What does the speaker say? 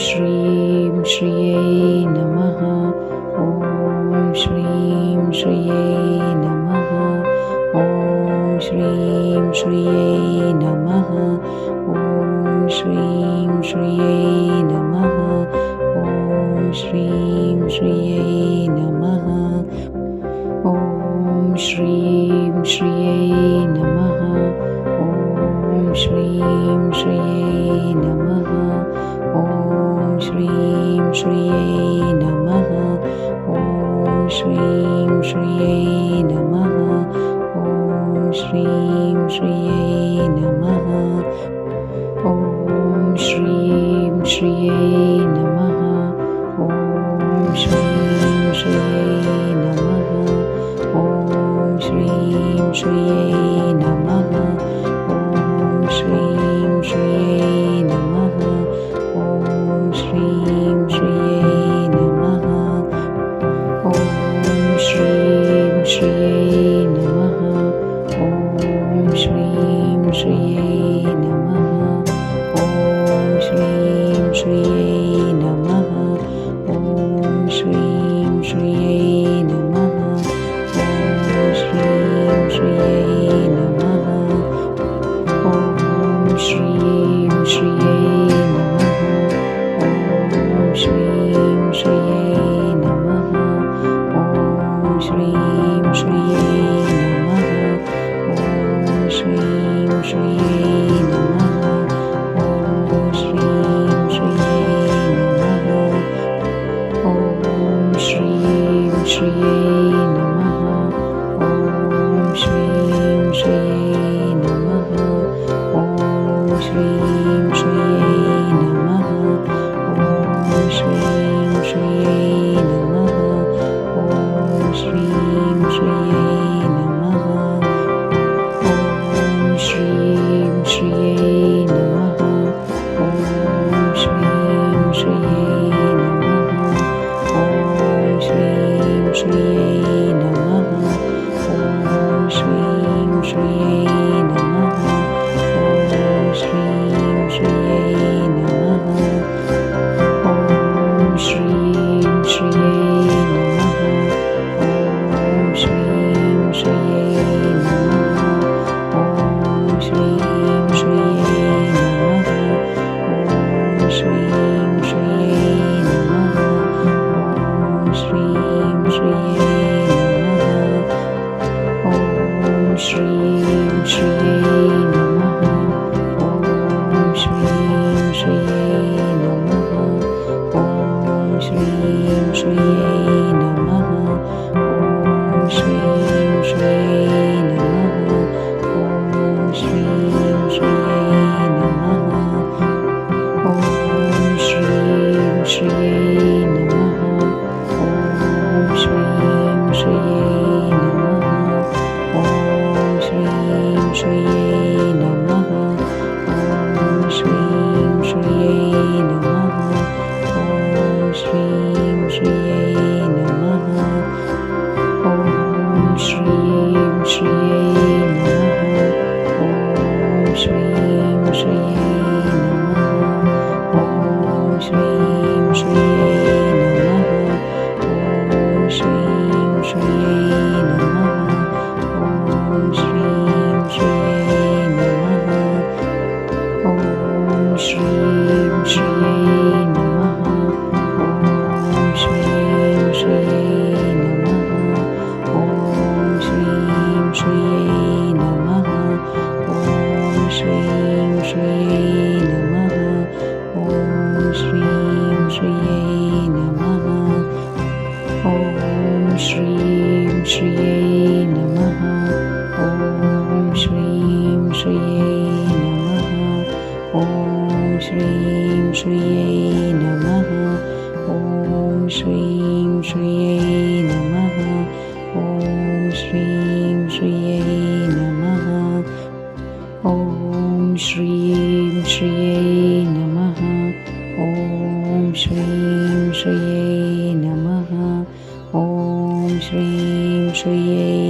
श्रीं श्रियै नमः। ॐ श्रीं श्रियै नमः। ॐ श्रीं श्रियै नमः। ॐ श्रीं श्रियै नमः। ॐ श्रीं श्रियै नमः। ॐ श्रीं श्रियै नमः। ॐ श्रीं श्रियै नमः ॐ श्रीं श्रियै नमः। ॐ श्रीं श्रियै नमः। ॐ श्रीं श्रियै नमः। ॐ श्रीं श्रियै नमः। ॐ श्रीं श्रियै नमः। ॐ श्रीं श्रियै नमः ॐ श्रीं श्रियै नमः। ॐ श्रीं श्रियै नमः। ॐ श्रीं श्रियै नमः। ॐ श्रीं श्रियै नमः। ॐ श्रीं श्रियै नमः। ॐ श्रीं श्रियै नमः। ॐ श्रीं श्रियै Me. Shri नमः ॐ श्रीं श्रियै नमः ॐ श्रीं श्रियै ॐ श्रीं श्रियै नमः। ॐ श्रीं श्रियै नमः। ॐ श्रीं श्रियै